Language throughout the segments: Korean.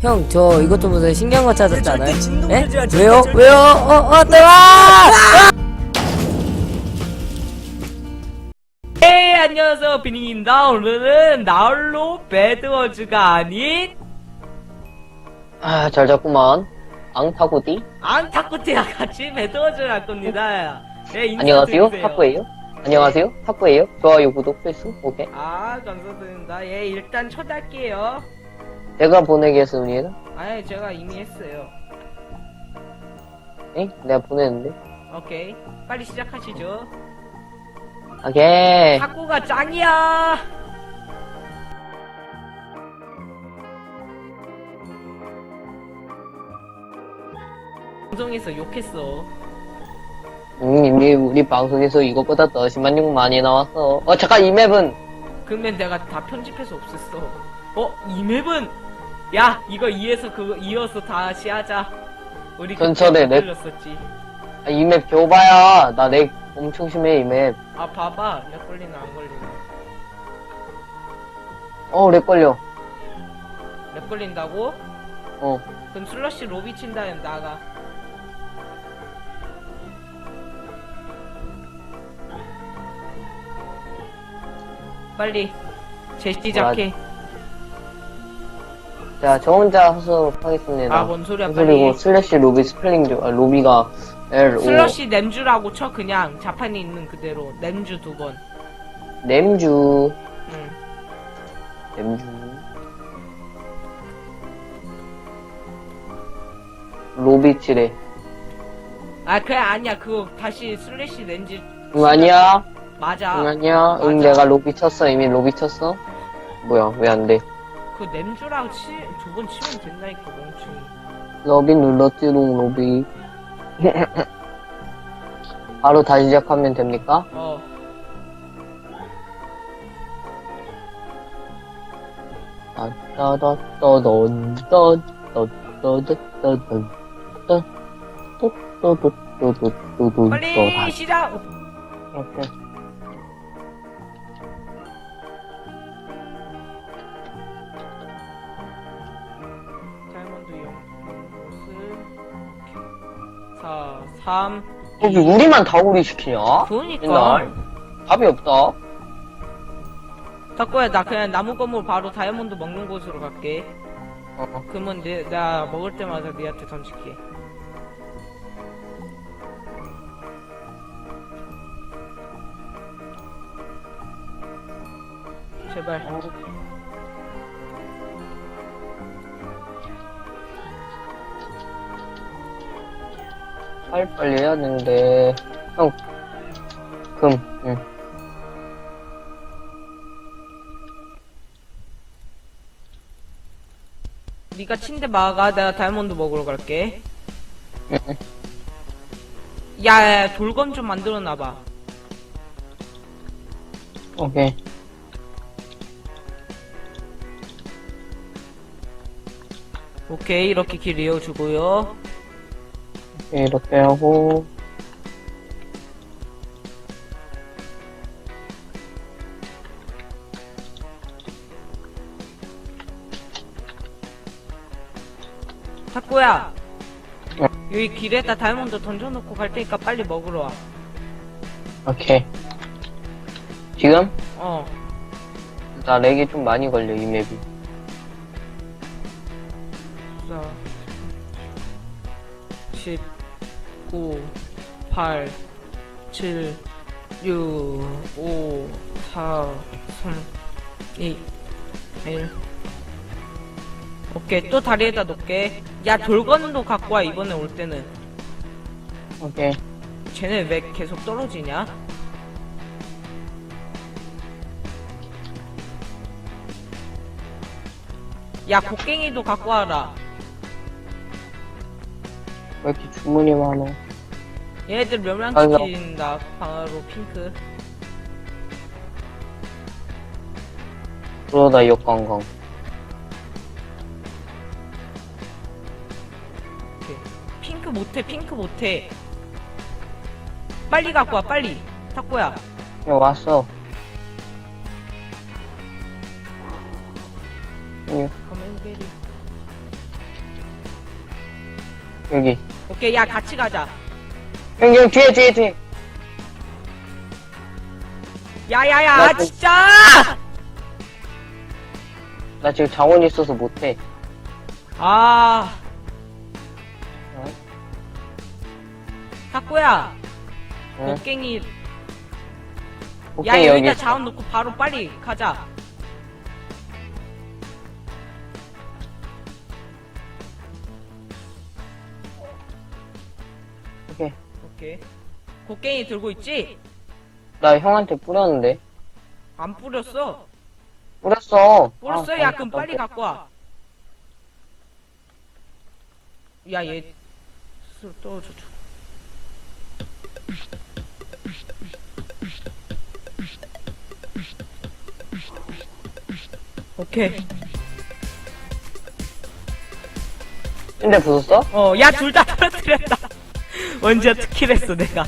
형, 저 이것 좀 보세요. 신기한 거 찾았지 않아요? 절대 진동 예? 왜요? 절대. 왜요? 어, 어, 따라! 네, 안녕하세요. 비닝입니다. 오늘은 나홀로 배드워즈가 아닌 아, 잘 잡구만. 앙타고디? 안타쿠티와 같이 배드워즈를 할 겁니다. 네, 안녕하세요. 인사드리세요. 탁구예요. 안녕하세요. 탁구예요. 좋아요, 구독, 필수. 오케이. 아, 감사드립니다. 예, 일단 초대할게요. 제가 보내겠습니다. 아니, 제가 이미 했어요. 에? 내가 보냈는데. 오케이. 빨리 시작하시죠. 오케이. 탁구가 짱이야! 방송에서 욕했어. 음, 이미 우리 방송에서 이것보다 더 심한 욕 많이 나왔어. 어, 잠깐, 이 맵은. 그러면 내가 다 편집해서 없앴어. 어, 이 맵은 야, 이거 이어서 그거 이어서 다시 하자. 우리 전설의 맵. 걸렸었지. 아, 이맵 줘봐야. 나 렉 엄청 심해, 이 맵. 아, 봐봐. 렉 걸리나 안 걸리나. 어, 렉 걸려. 렉 걸린다고? 어. 그럼 슬러시 로비 친다 면 나가. 빨리 재시작해. 자, 저 혼자 하도록 하겠습니다. 아, 뭔 소리야, 그리고 빨리. 슬래시 로비 스펠링 좀, 아, 로비가 L, O. 슬러시 냄주라고 쳐 그냥 자판이 있는 그대로 냄주 두 번. 냄주. 응. 냄주. 로비 칠해. 아 그래 아니야 그거 다시 슬래시 렌즈 응, 아니야. 맞아. 응, 아니야. 응, 맞아. 내가 로비 쳤어. 이미 로비 쳤어. 뭐야, 왜 안 돼? 그 냄주랑 두번 치면 된다니까 멍충이. 로비 눌렀지롱, 로비. 바로 다시 시작하면 됩니까? 어. 아, 따다따던, 따, 따, 따다따던, 따, 또, 또, 또, 또, 또, 또, 또, 빨리 또, 다시. 시작. 이렇게. 다이아몬드 3. 어, 왜 우리만 다구리 시키냐? 그러니까. 맨날. 답이 없다. 탁구야 나 그냥 나무 건물 바로 다이아몬드 먹는 곳으로 갈게. 어. 그러면 내, 나 먹을 때마다 니한테 던질게. 제발. 빨리 빨리 해야 되는데. 형. 금, 응. 네가 침대 막아 내가 다이아몬드 먹으러 갈게. 응. 야, 야 돌건 좀 만들어 놔봐. 오케이. 오케이 이렇게 길 이어주고요. 이렇게 하고. 탁구야. 응. 여기 길에다 다이아몬드 던져놓고 갈 테니까 빨리 먹으러 와. 오케이. 지금? 어. 나 렉이 좀 많이 걸려, 이 맵이. 10, 9, 8, 7, 6, 5, 4, 3, 2, 1. 오케이, 또 다리에다 놓을게. 야, 돌건도 갖고 와, 이번에 올 때는. 오케이. 쟤네 왜 계속 떨어지냐? 야, 곡괭이도 갖고 와라. 왜 이렇게 주문이 많아? 얘네들 멸망 아이고. 시킨다. 바로 핑크. 그러다 역관광. 오케이. 핑크 못해, 핑크 못해. 빨리 갖고 와, 빨리. 탁구야. 야, 왔어. 베리. 여기. 오케이 야 같이 가자 형, 형, 뒤에, 뒤에, 뒤에. 야야야 나 좀- 진짜 나 지금 자원이 있어서 못해. 아 어? 탁구야 응? 곡괭이 야 오케이, 여기. 여기다 자원 놓고 바로 빨리 가자 오케이. 오케이 곡괭이 들고 있지? 나 형한테 뿌렸는데. 안 뿌렸어 뿌렸어. 뿌렸어 아, 야 아, 그럼 아, 빨리 갖고 와 야얘 술 떨어져 줘 오케이 근데 부쉈어? 어 야 둘 다 떨어뜨렸다 언제 특킬 했어 내가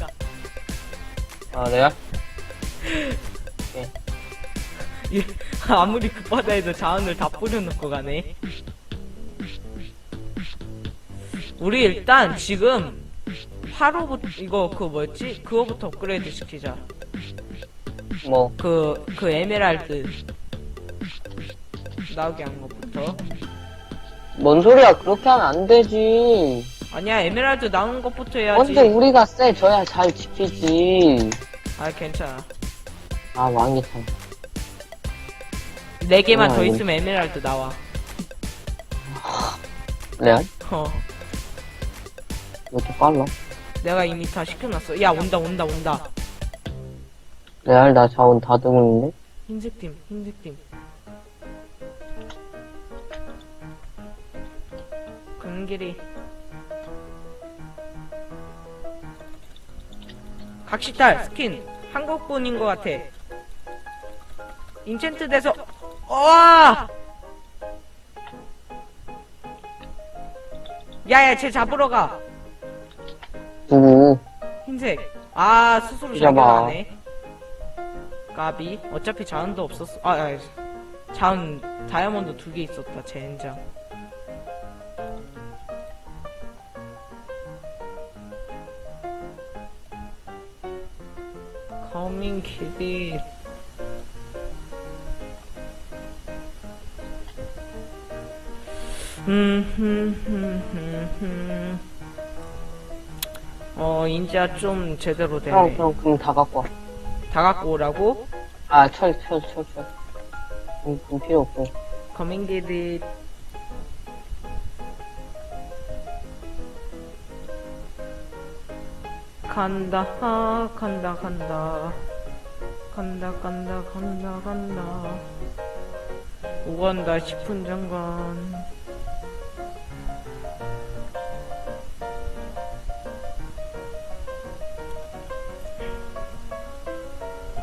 아, 내가? 예, 아무리 급하다 해도 자원을 다 뿌려놓고 가네. 우리 일단 지금 8호부터 이거 그 뭐였지? 그거부터 업그레이드 시키자. 뭐, 그 그 에메랄드 나오게 한 것부터. 뭔 소리야. 그렇게 하면 안 되지. 아니야 에메랄드 나오는 것부터 해야지. 먼저 우리가 쎄, 져야 잘 지키지. 아 괜찮아. 아, 왕이 참. 네 개만 어, 더 이거- 있으면 에메랄드 나와. 레알? 어. 왜 이렇게 빨라? 내가 이미 다 시켜놨어. 야 온다 온다 온다. 레알, 나 자원 다 들고 있는데? 흰색 팀 흰색 팀. 금길이 각시탈 스킨 한국분인 것 같아. 인챈트 돼서 와! 야야 쟤 잡으러 가. 누구? 흰색. 아 스스로 잡아. 잡아 가네. 까비. 어차피 자원도 없었어. 아, 아 자원 다이아몬드 두 개 있었다 젠장 커밍 키디 흠흠흠흠흠 어 인자 좀 제대로 되네 형, 형, 그럼 다 갖고 와. 다 갖고 오라고? 아, 철, 철, 철, 철. 음, 음, 필요 없고. 커밍디디 간다 아, 간다 간다 간다 간다 간다 간다 오간다 싶은 장관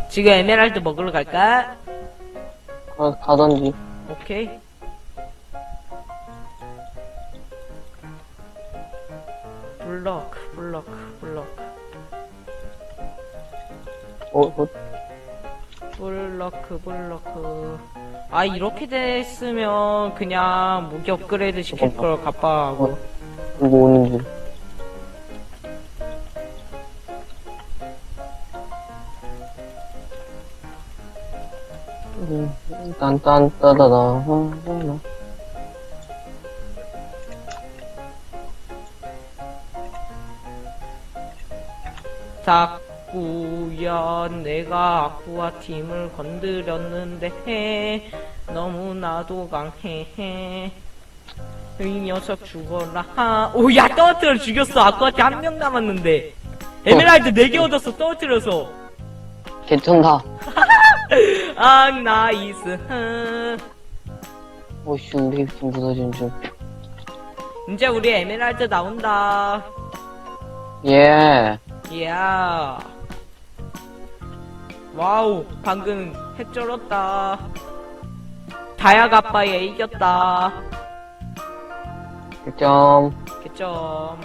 지금 에메랄드 먹으러 갈까? 가, 가던지. 오케이. 블럭, 블럭. 아, 이렇게 됐으면 그냥 무기 업그레이드 시킬 걸 갑바하고. 누구 오는 줄. 음, 딴딴따다다. 닭 구야, 내가 아쿠아 팀을 건드렸는데, 너무나도 강해. 이 녀석 죽어라. 오, 야, 떨어뜨려 죽였어. 아쿠아 팀 한명 남았는데. 에메랄드 4개 얻었어, 떨어뜨려서. 개쩐다. 아, 나이스. 오씨, 우리 힘 무너진 줄. 이제 우리 에메랄드 나온다. 예. 이야. 와우, 방금 핵 쩔었다. 다야가빠에 이겼다. 1점. 개점.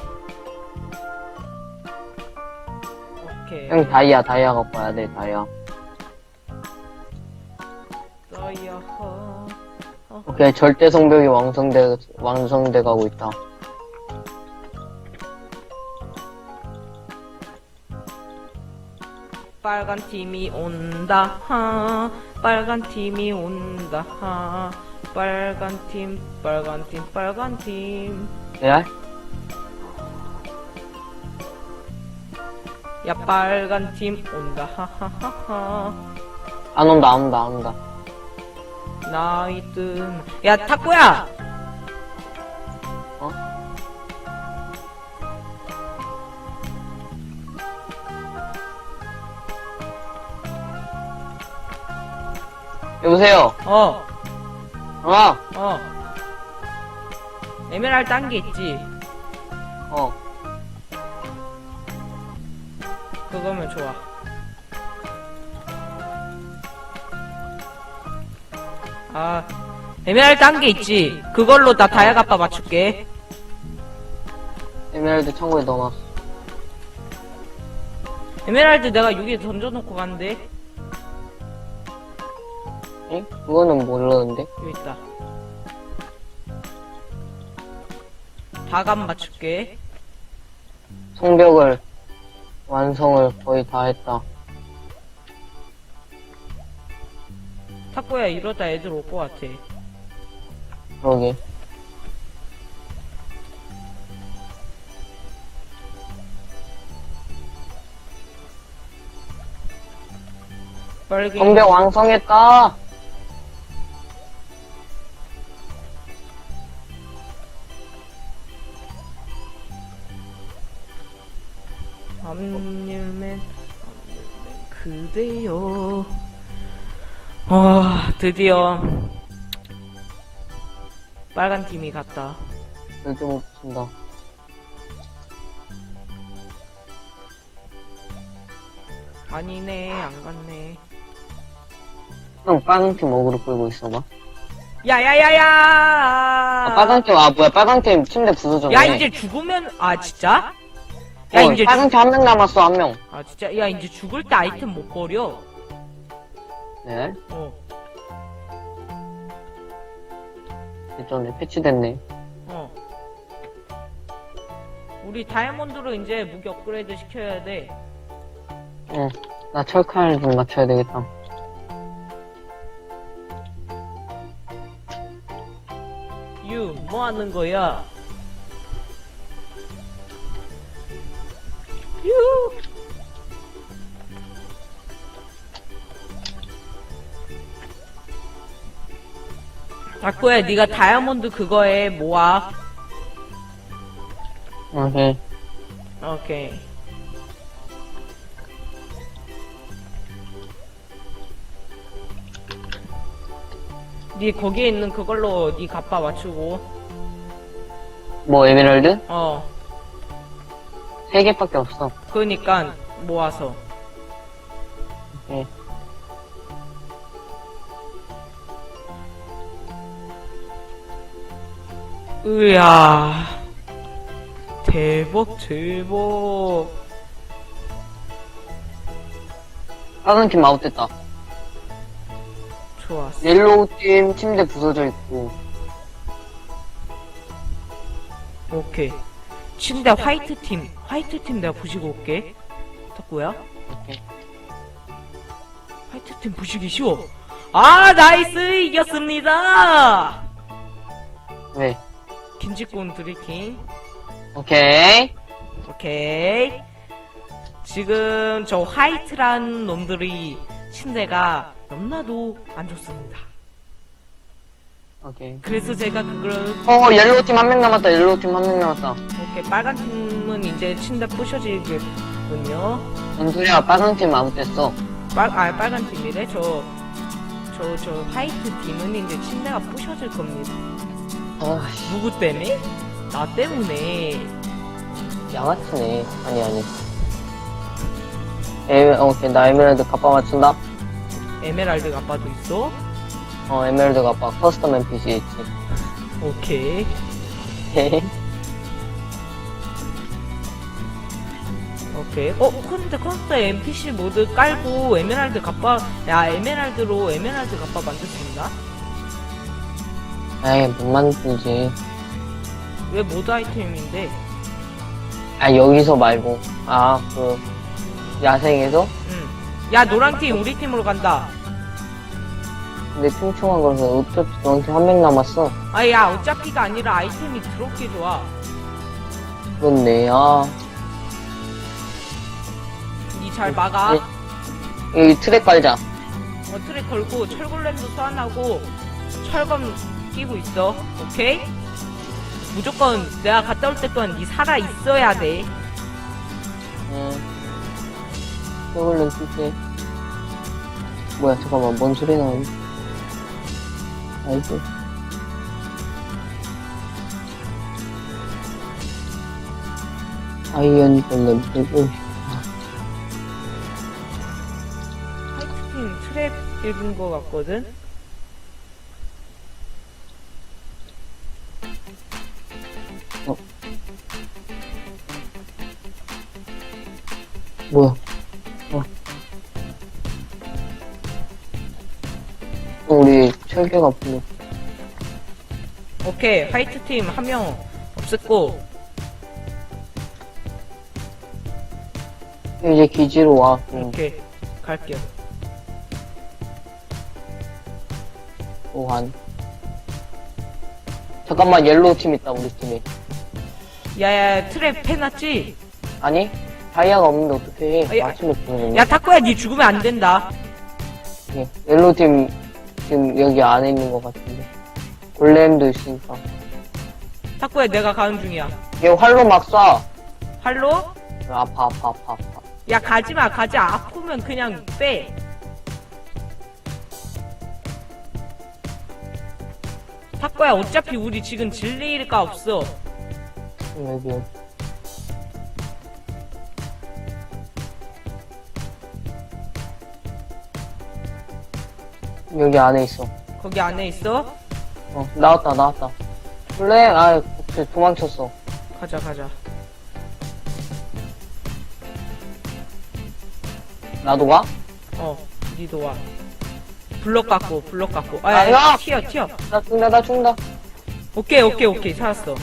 오케이. 형, 다이아, 다이아 갖고 와야 돼, 다이아. 떠요. 오케이, 절대 성벽이 완성돼, 완성돼 가고 있다. 빨간 팀이 온다. 하 빨간 팀이 온다. 하 빨간 팀 빨간 팀 빨간 팀. 레알? 야 빨간 팀 온다. 하하하하. 안 온다, 안 온다, 안 온다. 나이든. 야 탁구야 여보세요? 어 어, 어. 에메랄드 한개 있지 어. 그거면 좋아 아 에메랄드 한개 있지 그걸로 나 다이아가빠 맞출게 에메랄드 창고에 넣어놨어. 에메랄드 내가 여기에 던져놓고 갔는 데 응? 그거는 모르는데? 여기 있다 다감 맞출게 성벽을, 완성을 거의 다 했다. 탁구야 이러다 애들 올 것 같아 그러게. 성벽 완성했다! 암일맨 그대여 와 드디어 빨간 팀이 갔다 절대 못 붙인다. 아니네 안 갔네 형, 빨강팀 어그로 끌고 있어봐. 야야야야 아, 빨강팀, 아, 뭐야, 빨강팀 침대 부서졌네. 야 이제 죽으면 아 진짜? 야 어, 이제 죽... 빨강팀 한명 남았어, 한 명. 아 진짜 야 이제 죽을 때 아이템 못 버려 네. 어 예전에 패치됐네. 어. 우리 다이아몬드로 이제 무기 업그레이드 시켜야 돼. 응. 나 철칼 좀 맞춰야 되겠다. 유, 뭐 하는 거야? 유! 다꾸야, 네가 다이아몬드 그거에 모아. 오케이. 오케이. 네 거기에 있는 그걸로 네 갑바 맞추고 뭐, 에메랄드? 어 세 개밖에 없어. 그니까 모아서 오케이. 으야 대박 대박 빨강팀 아웃됐다. 좋았어 옐로우 팀 침대 부서져 있고. 오케이 침대 화이트 팀 화이트 팀 내가 부시고 올게 탁구야 오케이. 화이트 팀 부시기 쉬워 아 나이스 이겼습니다 왜? 김치꾼 드리킹 오케이. 오케이. 지금 저 화이트란 놈들이 침대가 너무나도 안 좋습니다. 오케이. 그래서 제가 그걸 어, 옐로우 팀 한 명 남았다. 옐로우 팀 한 명 남았다. 오케이 빨간 팀은 이제 침대 부셔지겠군요. 뭔 소리야, 빨강팀 아웃됐어. 빨, 아 빨간 팀이래. 저 저, 저 화이트 팀은 이제 침대가 부셔질 겁니다. 어, 씨. 누구 때문에? 나 때문에. 양아치네. 아니, 아니. 에, 오케이. 나 에메랄드 갑바 맞춘다. 에메랄드 가빠도 있어. 어, 에메랄드 갑바. 커스텀 NPC 있지. 오케이. 오케이. 어, 근데 콘스터 NPC 모드 깔고 에메랄드 갑바, 야, 에메랄드로 에메랄드 갑바 만들 수 있나? 에이, 못 만들지. 왜 모드 아이템인데? 아, 여기서 말고. 아, 그, 야생에서? 응. 야 노랑팀 우리 팀으로 간다 근데 퉁퉁한 거라서 어차피 너한테 한 명 남았어. 아야 어차피가 아니라 아이템이 더럽게 좋아 그렇네, 아. 니 잘 막아 네. 여기 트랙 깔자. 어, 트랙 걸고 철골렘도 소환하고 철검 끼고 있어 오케이? 무조건 내가 갔다 올때 동안 니 살아 있어야 돼 응. 저걸로 쓸게. 뭐야, 잠깐만, 뭔 소리 나오니? 아이고. 아이언 골렘 쓰고 화이트팀 트랩 읽은 거 같거든? 철개가 풀려. 오케이 화이트 팀 한 명 없앴고 이제 기지로 와. 응, 오케이 갈게요 보안. 잠깐만, 옐로우 팀 있다, 우리 팀에. 야야 트랩 해놨지? 아니? 다이아가 없는데 어떻게 해? 아, 야. 아침에 보는 야 타코야 니 죽으면 안 된다 예, 옐로우 팀 지금 여기 안에 있는 것 같은데. 골렘도 있으니까. 타코야 내가 가는 중이야 얘 활로 막 쏴. 활로? 아파, 아파, 아파, 아파. 야 가지마 가지 아프면 그냥 빼 타코야 어차피 우리 지금 질리일까 없어 여기, 여기. 여기 안에 있어. 거기 안에 있어? 어, 나왔다, 나왔다. 원래, 아, 쟤 도망쳤어. 가자 가자 나도 가? 어 니도 와 블럭 갖고 블럭 갖고 아, 아 야 야! 튀어 튀어 나 죽는다, 나 죽는다. 오케이 오케이 오케이 찾았어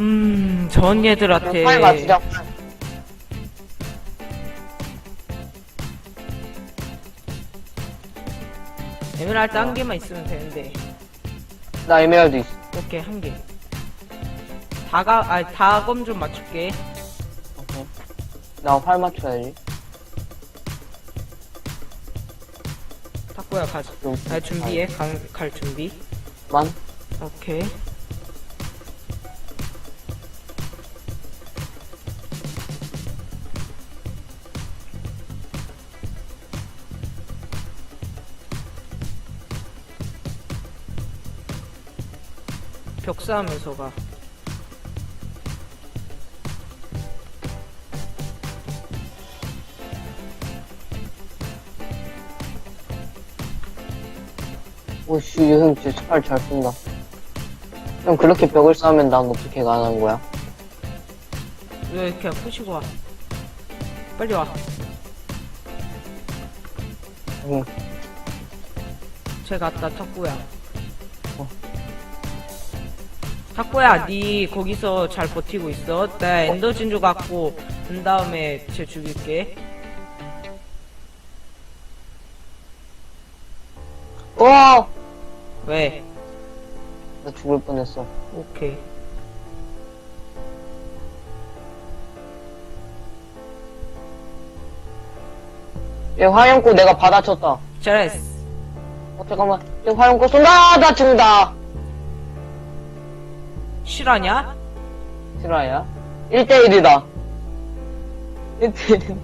음 전 얘들한테 빨리 맞추자. 에메랄드 한 개만 있으면 되는데 나 에메랄드 있어. 오케이 한 개 다가 아 다검 좀 맞출게 오케이. 나활 맞춰야지. 가자 좀. 아 준비해 갈, 갈 준비 만? 오케이 벽 쌓으면서 가 오씨, 형 진짜 활잘 쏜다. 형 그렇게 벽을 쌓으면 난 어떻게 가능한 거야? 왜 이렇게 푸시고 와 빨리 와 응. 쟤 갔다 탁구야 탁구야 니 거기서 잘 버티고 있어 나 엔더 진주 갖고 그 다음에 쟤 죽일게 와! 왜? 나 죽을 뻔했어. 오케이 얘 화염구 내가 받아쳤다. 잘했어 어, 잠깐만. 얘 화염구 쏜다! 나 죽는다! 실화냐? 실화야? 1대1이다. 1대1이다.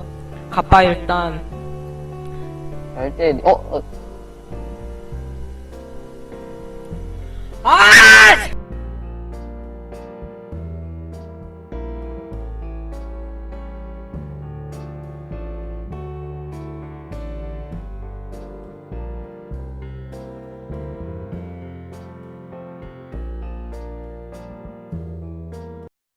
가빠 일단 1대1. 어, 어, 아